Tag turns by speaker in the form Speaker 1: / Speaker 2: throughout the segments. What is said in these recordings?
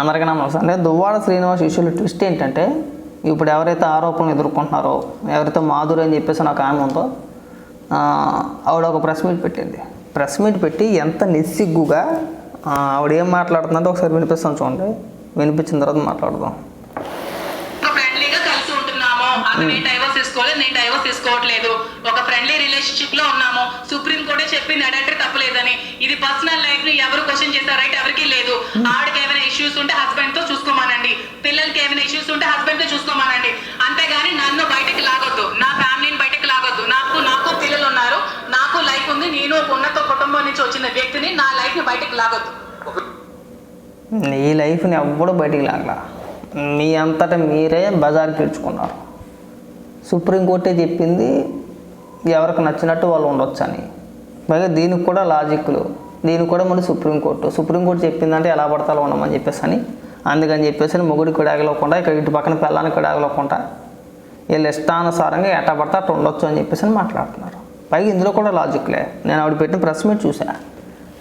Speaker 1: అందరికీ నమస్తే అంటే దువ్వాడ శ్రీనివాస్ ఇష్యూలో ట్విస్ట్ ఏంటంటే ఇప్పుడు ఎవరైతే ఆరోపణలు ఎదుర్కొంటున్నారో ఎవరైతే మాధురి అని చెప్పేసి నాకు ఆమె ఉందో ఆవిడ ఒక ప్రెస్ మీట్ పెట్టింది. ప్రెస్ మీట్ పెట్టి ఎంత నిస్సిగ్గుగా ఆవిడ ఏం మాట్లాడుతుందంటే ఒకసారి వినిపిస్తాను చూడండి. వినిపించిన తర్వాత మాట్లాడదాం.
Speaker 2: నేను డైవర్స్ తీసుకోలేదు నేను డైవర్స్ తీసుకోవట్లేదు ఒక ఫ్రెండ్లీ రిలేషన్షిప్లో ఉన్నాము. సుప్రీం కోర్టే చెప్పింది అడల్టరీ తప్పలేదని. ఇది పర్సనల్ లైఫ్ని ఎవరు క్వశ్చన్ చేశారు రైట్ ఎవరికి లేదు. ఆవిడకి ఏమైనా ఇష్యూస్ ఉంటే హస్బెండ్తో చూసుకోమానండి. పిల్లలకి ఏమైనా ఇష్యూస్ ఉంటే హస్బెండ్తో చూసుకోమానండి. అంతేగాని నన్ను బయటకు లాగొద్దు. నా ఫ్యామిలీని బయటకు లాగొద్దు. నాకు నాకు పిల్లలు ఉన్నారు. నాకు లైఫ్ ఉంది. నేను ఒక ఉన్నత కుటుంబం నుంచి వచ్చిన వ్యక్తిని నా లైఫ్ని బయటకు లాగొద్దు.
Speaker 1: నీ లైఫ్ని ఎవ్వడు బయటికి లాగలా. మీ అంతటా మీరే బజార్కి ఇచ్చుకున్నారు సుప్రీంకోర్టే చెప్పింది ఎవరికి నచ్చినట్టు వాళ్ళు ఉండొచ్చు అని పైగా దీనికి కూడా లాజిక్లు. దీనికి కూడా మళ్ళీ సుప్రీంకోర్టు. సుప్రీంకోర్టు చెప్పిందంటే ఎలా పడతాలో ఉండమని చెప్పేసి అని అందుకని చెప్పేసి మొగుడు కిడాగలోకుండా ఇక్కడ ఇటు పక్కన పిల్లానికి కిడాగలోకుండా వీళ్ళు ఇష్టానుసారంగా ఎట్ట పడితే అట్లా ఉండొచ్చు అని చెప్పేసి అని మాట్లాడుతున్నారు. పైగా ఇందులో కూడా లాజిక్లే. నేను ఆవిడ పెట్టిన ప్రెస్ మీట్ చూసా.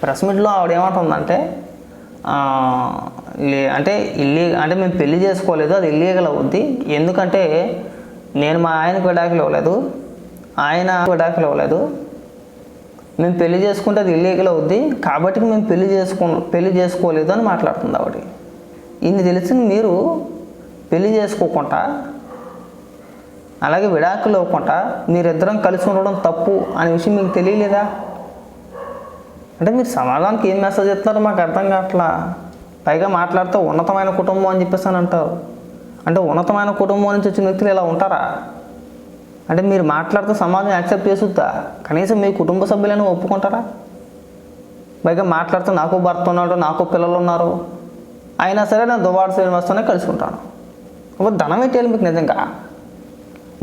Speaker 1: ప్రెస్ మీట్లో ఆవిడ ఏమంటుందంటే లే అంటే ఇల్లీ అంటే మేము పెళ్ళి చేసుకోలేదు అది ఇల్లీగల్ అవుద్ది. ఎందుకంటే నేను మా ఆయనకు విడాకులు ఇవ్వలేదు ఆయన విడాకులు ఇవ్వలేదు మేము పెళ్ళి చేసుకుంటే అది ఇల్లీగల్ అవుద్ది. కాబట్టి మేము పెళ్ళి చేసుకో పెళ్ళి చేసుకోలేదు అని మాట్లాడుతుంది ఆవిడ. ఇన్ని తెలిసిన మీరు పెళ్ళి చేసుకోకుండా అలాగే విడాకులు ఇవ్వకుండా మీరిద్దరం కలిసి ఉండడం తప్పు అనే విషయం మీకు తెలియలేదా? అంటే మీరు సమాజానికి ఏం మెసేజ్ ఇస్తున్నారో మాకు అర్థం కావట్లా. పైగా మాట్లాడితే ఉన్నతమైన కుటుంబం అని చెప్పేసి అని అంటారు. అంటే ఉన్నతమైన కుటుంబం నుంచి వచ్చిన వ్యక్తులు ఇలా ఉంటారా? అంటే మీరు మాట్లాడితే సమాజం యాక్సెప్ట్ చేస్తుందా? కనీసం మీ కుటుంబ సభ్యులను ఒప్పుకుంటారా? పైగా మాట్లాడుతూ నాకు భర్త ఉన్నాడు నాకు పిల్లలు ఉన్నారు. అయినా సరే నేను దువాడ శ్రీనివాస్తోనే కలుసుకుంటాను. ఇప్పుడు ధనం పెట్టేయాలి మీకు నిజంగా.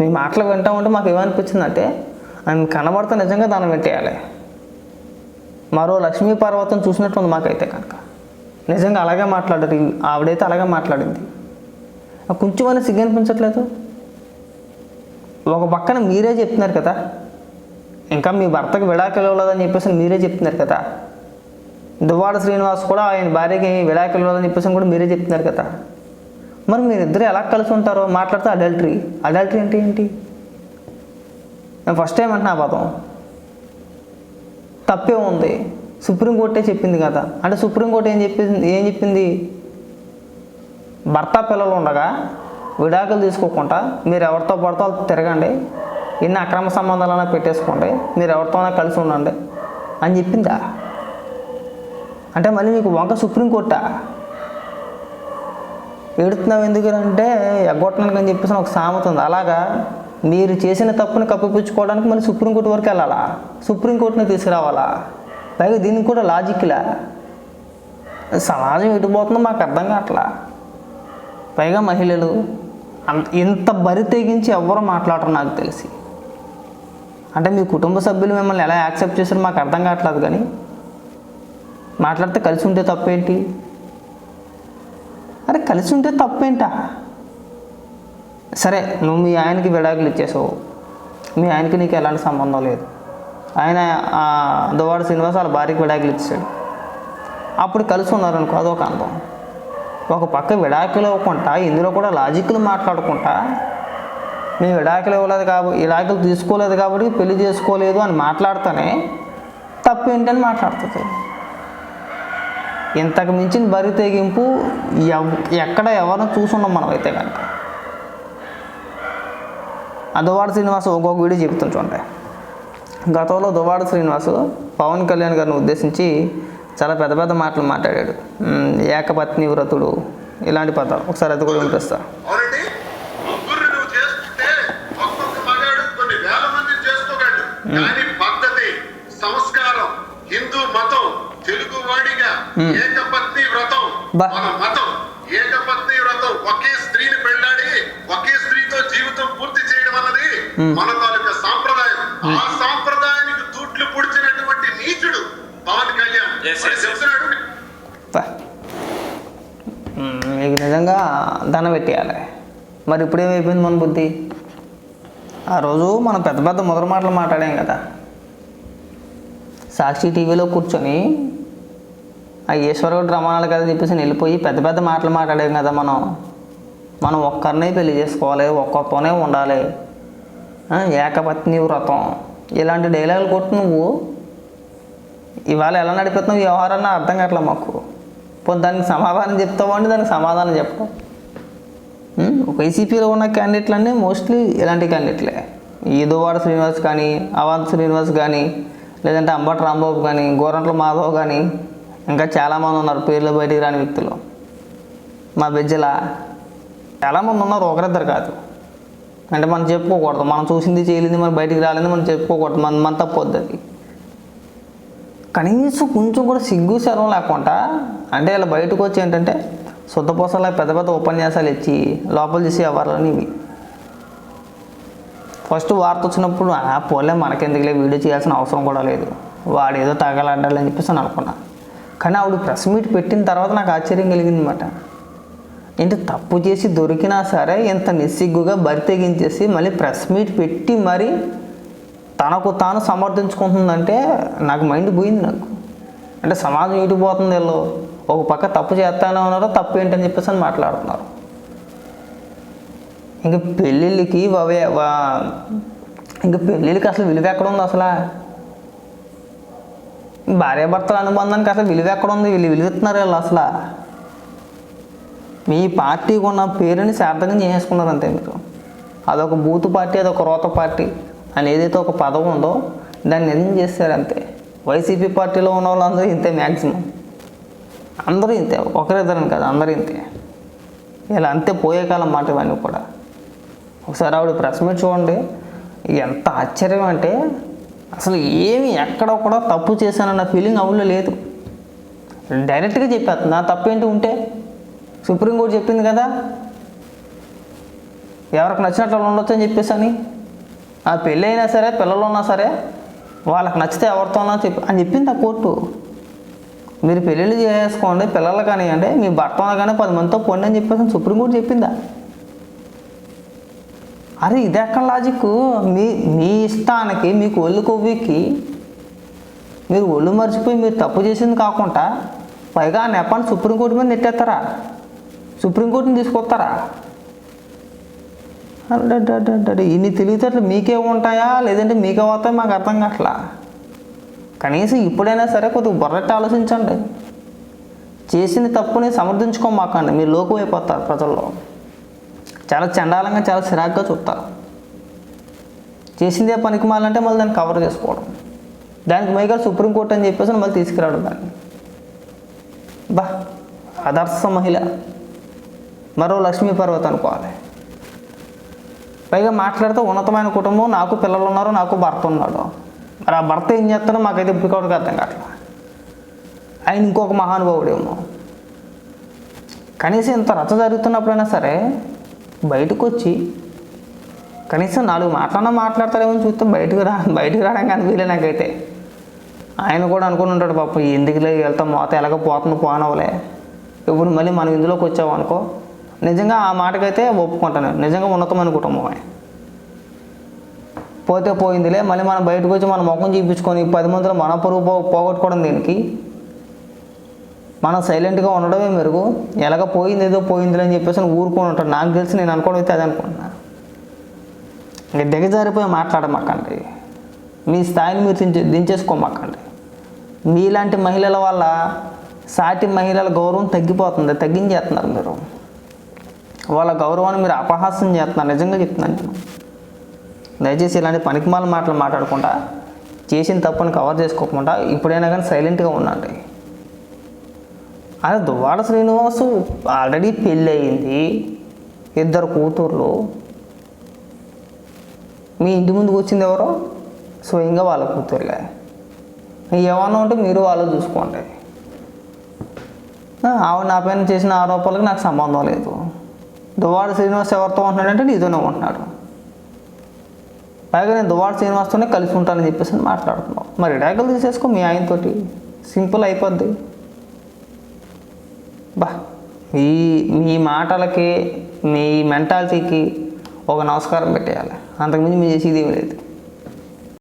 Speaker 1: మీ మాటలు వింటా ఉంటే మాకు ఏమనిపించిందంటే ఆయన కనబడితే నిజంగా ధనం పెట్టేయాలి. మరో లక్ష్మీ పర్వతం చూసినట్టుంది మాకైతే కనుక. నిజంగా అలాగే మాట్లాడారు ఆవిడైతే అలాగే మాట్లాడింది. కొంచెమైనా సిగ్గు అనిపించట్లేదు? ఒక పక్కన మీరే చెప్తున్నారు కదా. ఇంకా మీ భర్తకు విడాకులు ఇవ్వలేదని చెప్పేసి మీరే చెప్తున్నారు కదా. దువ్వాడ శ్రీనివాస్ కూడా ఆయన భార్యకి విడాకులు ఇవ్వలేదని చెప్పేసి కూడా మీరే చెప్తున్నారు కదా. మరి మీరిద్దరు ఎలా కలిసి ఉంటారో మాట్లాడితే అడల్టరీ. అడల్టరీ అంటే ఏంటి? నేను ఫస్ట్ టైం అంటున్నా పదం. తప్పే ఉంది. సుప్రీంకోర్టే చెప్పింది కదా. అంటే సుప్రీంకోర్టు ఏం చెప్పింది ఏం చెప్పింది? భర్త పిల్లలు ఉండగా విడాకులు తీసుకోకుండా మీరు ఎవరితో పడితే వాళ్ళు తిరగండి. ఎన్ని అక్రమ సంబంధాలైనా పెట్టేసుకోండి. మీరు ఎవరితోనైనా కలిసి ఉండండి అని చెప్పిందా? అంటే మళ్ళీ మీకు వంక సుప్రీంకోర్టా ఏడుతున్నావు ఎందుకు అంటే ఎగ్గొట్టడానికి అని చెప్పేసి ఒక సామెత ఉంది. అలాగా మీరు చేసిన తప్పుని కప్పిపుచ్చుకోవడానికి మళ్ళీ సుప్రీంకోర్టు వరకు వెళ్ళాలా? సుప్రీంకోర్టుని తీసుకురావాలా? పైగా దీనికి కూడా లాజిక్లా సమాజం ఎటుపోతుందో మాకు అర్థం కావట్లా. పైగా మహిళలు అంత ఇంత బరి తెగించి ఎవ్వరూ మాట్లాడరు నాకు తెలిసి. అంటే మీ కుటుంబ సభ్యులు మిమ్మల్ని ఎలా యాక్సెప్ట్ చేశారో మాకు అర్థం కావట్లేదు కానీ మాట్లాడితే కలిసి ఉంటే తప్పేంటి? అరే కలిసి ఉంటే తప్పేంటా? సరే నువ్వు మీ ఆయనకి విడాకులు ఇచ్చేసావు. మీ ఆయనకి నీకు ఎలాంటి సంబంధం లేదు. ఆయన ఆ, దువ్వాడ శ్రీనివాస్ వాళ్ళ భార్యకి విడాకులు ఇచ్చాడు. అప్పుడు కలిసి ఉన్నారనుకో అదొక అందం ఒక పక్క విడాకులు ఇవ్వకుండా ఇందులో కూడా లాజిక్లు మాట్లాడుకుంటా. మేము విడాకులు ఇవ్వలేదు కాబట్టి విడాకులు తీసుకోలేదు కాబట్టి పెళ్ళి చేసుకోలేదు అని మాట్లాడతానే తప్పు ఏంటని మాట్లాడుతుంది. ఇంతకు మించిన బరి తెగింపు ఎవ్- ఎక్కడ ఎవరిని చూసున్నాం మనం అయితే కనుక. ఆ దువాడ శ్రీనివాస్ ఒక్కొక్క వీడియో చెప్తాను చూడండి. గతంలో దువాడ శ్రీనివాస్ పవన్ కళ్యాణ్ గారిని ఉద్దేశించి చాలా పెద్ద పెద్ద మాటలు మాట్లాడాడు. ఏకపత్ని వ్రతుడు. ఇలాంటి పదాలు ఒకసారి అది కూడా వినిపిస్తా.
Speaker 3: పద్ధతి సంస్కారం హిందూ మతం తెలుగు వాడిగా ఏకపత్ని వ్రతం
Speaker 1: మీకు నిజంగా దండ పెట్టేయాలి. మరి ఇప్పుడు ఏమైపోయింది మన బుద్ధి? ఆ రోజు మనం పెద్ద పెద్ద మొదటి మాటలు మాట్లాడాం కదా. సాక్షి టీవీలో కూర్చొని ఆ ఈశ్వరుడు రమాణాలు కదా చెప్పేసి వెళ్ళిపోయి పెద్ద పెద్ద మాటలు మాట్లాడాం కదా మనం. మనం ఒక్కరినే పెళ్ళి చేసుకోవాలి ఒక్కరితోనే ఉండాలి. ఏకపత్ని వ్రతం. ఇలాంటి డైలాగులు కొట్టు నువ్వు. ఇవాళ ఎలా నడిపిస్తున్నావు? వ్యవహారాన్ని అర్థం కావట్లే మాకు. పోనీ దానికి సమాధానం చెప్తామండి దానికి సమాధానం చెప్పడం వైసీపీలో ఉన్న క్యాండిడేట్లు అన్నీ మోస్ట్లీ ఇలాంటి క్యాండిడేట్లే. ఈదువాడ శ్రీనివాస్ కానీ అవంత్ శ్రీనివాస్ కానీ లేదంటే అంబటి రాంబాబు కానీ గోరంట్ల మాధవ్ కానీ ఇంకా చాలామంది ఉన్నారు పేర్లు బయటికి రాని వ్యక్తులు. మా బిజ్జల చాలామంది ఉన్నారు ఒకరిద్దరు కాదు. అంటే మనం చెప్పుకోకూడదు. మనం చూసింది చేయలేదు మనం బయటికి రాలేదు మనం చెప్పుకోకూడదు. మన మన తప్పొద్దు అది. కనీసం కొంచెం కూడా సిగ్గు శరం లేకుండా అంటే ఇలా బయటకు వచ్చి ఏంటంటే శుద్ధపూసలా పెద్ద పెద్ద ఉపన్యాసాలు ఇచ్చి లోపల చేసి ఎవరిని ఇవి. ఫస్ట్ వార్త వచ్చినప్పుడు ఆ పోలే మనకెందుకులే వీడియో చేయాల్సిన అవసరం కూడా లేదు. వాడు ఏదో తగలంటాడని చెప్పేసి అని అనుకున్నా. కానీ ఆవిడ ప్రెస్ మీట్ పెట్టిన తర్వాత నాకు ఆశ్చర్యం కలిగింది అనమాట ఏంటి తప్పు చేసి దొరికినా సరే ఇంత నిస్సిగ్గుగా బరి తెగించేసి మళ్ళీ ప్రెస్ మీట్ పెట్టి మరి తనకు తాను సమర్థించుకుంటుందంటే నాకు మైండ్ పోయింది నాకు. అంటే సమాజం ఇటు పోతుంది వీళ్ళు? ఒక పక్క తప్పు చేస్తానే ఉన్నారు తప్పు ఏంటని చెప్పేసి అని మాట్లాడుతున్నారు. ఇంక పెళ్ళిళ్ళకి వవే వా- ఇంక పెళ్ళిళ్ళకి అసలు విలువ ఎక్కడ ఉంది అసలు? భార్యాభర్తల అనుబంధానికి అసలు విలువ ఎక్కడ ఉంది వీళ్ళు విలువిస్తున్నారు వీళ్ళు అసలు? మీ పార్టీకి ఉన్న పేరుని సార్థకం చేసేసుకున్నారు అంతే మీరు. అదొక బూత్ పార్టీ అదొక రోత పార్టీ. అని ఏదైతే ఒక పదం ఉందో దాన్ని నిర్ణయం చేస్తారు అంతే వైసీపీ పార్టీలో ఉన్న వాళ్ళందరూ ఇంతే మ్యాక్సిమం అందరూ ఇంతే ఒకరిద్దరని కాదు అందరూ ఇంతే. ఇలా అంతే పోయే కాలం మాట ఇవన్నీ కూడా. ఒకసారి ఆవిడ ప్రెస్ మీట్ చూడండి. ఎంత ఆశ్చర్యం అంటే అసలు ఏమి ఎక్కడ కూడా తప్పు చేశానన్న ఫీలింగ్ అవులో లేదు. డైరెక్ట్గా చెప్పేస్తుంది నా తప్పేంటి ఉంటే? సుప్రీంకోర్టు చెప్పింది కదా. ఎవరికి నచ్చినట్లు వాళ్ళు ఉండొచ్చు అని చెప్పేసి అని ఆ పెళ్ళి అయినా సరే పిల్లలు ఉన్నా సరే వాళ్ళకి నచ్చితే ఎవరితోనో చెప్పి. అని చెప్పింది ఆ కోర్టు. మీరు పెళ్ళిళ్ళు చేసుకోండి పిల్లలు కానివ్వండి మీ భర్త కానీ పది మందితో పొండి అని చెప్పేసి సుప్రీంకోర్టు చెప్పిందా? అరే ఇది ఎక్కడ లాజిక్? మీ మీ ఇష్టానికి మీకు ఒళ్ళు కొవ్వికి మీరు ఒళ్ళు మర్చిపోయి మీరు తప్పు చేసింది కాకుండా పైగా ఆ నెపాన్ని సుప్రీంకోర్టు మీద నెట్టేస్తారా? సుప్రీంకోర్టుని తీసుకొస్తారా? ఇన్ని తెలివితేటలు మీకే ఉంటాయా లేదంటే మీకే పోతాయి మాకు అర్థం కావట్లా కనీసం ఇప్పుడైనా సరే కొద్దిగా బొర్రెట్టి ఆలోచించండి చేసిన తప్పుని సమర్థించుకోమాకండి మీరు లోకం అయిపోతారు ప్రజల్లో చాలా చండాలంగా చాలా చిరాగ్గా చూస్తారు చేసిందే పనికి మాలంటే మళ్ళీ దాన్ని కవర్ చేసుకోవడం దానికి మైగా సుప్రీంకోర్టు అని చెప్పేసి మళ్ళీ తీసుకురావడం దాన్ని బా ఆదర్శ మహిళ మరో లక్ష్మీ పర్వతం అనుకోవాలి పైగా మాట్లాడితే ఉన్నతమైన కుటుంబం నాకు పిల్లలు ఉన్నారు నాకు భర్త ఉన్నాడు. మరి ఆ భర్త ఏం చేస్తాడో మాకైతే ఇప్పటికీ అర్థం కావట్లేదు ఆయన ఇంకొక మహానుభావుడేమో. కనీసం ఇంత రచ్చ జరుగుతున్నప్పుడైనా సరే బయటకు వచ్చి కనీసం నాలుగు మాట్లాడినా మాట్లాడతారేమో అని చూస్తే బయటకు రా బయటకు రావడం కానీ వీలే నాకైతే. ఆయన కూడా అనుకుని ఉంటాడు పాప ఎందుకులే వెళ్తాం? మోత ఎలాగో పోతుంది పోనవలే ఇప్పుడు మళ్ళీ మనం ఇందులోకి వచ్చావు అనుకో నిజంగా ఆ మాటకైతే ఒప్పుకుంటాను. నిజంగా ఉన్నతమైన కుటుంబమే పోతే పోయిందిలే మళ్ళీ మనం బయటకు వచ్చి మన ముఖం చూపించుకొని పది మందిలో మన పరువు పో పోగొట్టుకోవడం దీనికి? మనం సైలెంట్గా ఉండడమే మెరుగు. ఎలాగ పోయింది ఏదో పోయిందిలే అని చెప్పేసి అని ఊరుకొని ఉంటాడు. నాకు తెలిసి నేను అనుకోవడం అయితే అది అనుకుంటున్నా. ఇంకా దిగజారిపోయి మాట్లాడమాకండి. మీ స్థాయిని మీరు దించే దించేసుకోమాకండి. మీలాంటి మహిళల వల్ల సాటి మహిళల గౌరవం తగ్గిపోతుంది తగ్గించేస్తున్నారు మీరు. వాళ్ళ గౌరవాన్ని మీరు అపహాస్యం చేస్తున్నారు. నిజంగా చెప్తున్నాను నేను. దయచేసి ఇలాంటి పనికిమాల మాటలు మాట్లాడకుండా చేసిన తప్పుని కవర్ చేసుకోకుండా ఇప్పుడైనా కానీ సైలెంట్గా ఉండండి. అదే దువ్వాడ శ్రీనివాసు ఆల్రెడీ పెళ్ళి అయింది ఇద్దరు కూతుర్లు. మీ ఇంటి ముందుకు వచ్చింది ఎవరో? స్వయంగా వాళ్ళ కూతురులే. ఏమన్నా ఉంటే మీరు వాళ్ళు చూసుకోండి. ఆవిడ నా పైన చేసిన ఆరోపణలకు నాకు సంబంధం లేదు. దువ్వాడ శ్రీనివాస్ ఎవరితో ఉంటున్నాడంటే నీతోనే ఉంటున్నాడు. పైగా నేను దువ్వాడ శ్రీనివాస్తోనే కలిసి ఉంటానని చెప్పేసి అని మాట్లాడుతున్నావు. మరి డాకలు తీసేసుకో మీ ఆయనతోటి. సింపుల్ అయిపోద్ది. బా మీ మీ మాటలకి మీ మెంటాలిటీకి ఒక నమస్కారం పెట్టేయాలి. అంతకుమించి మీరు చేసేది ఏమీ లేదు.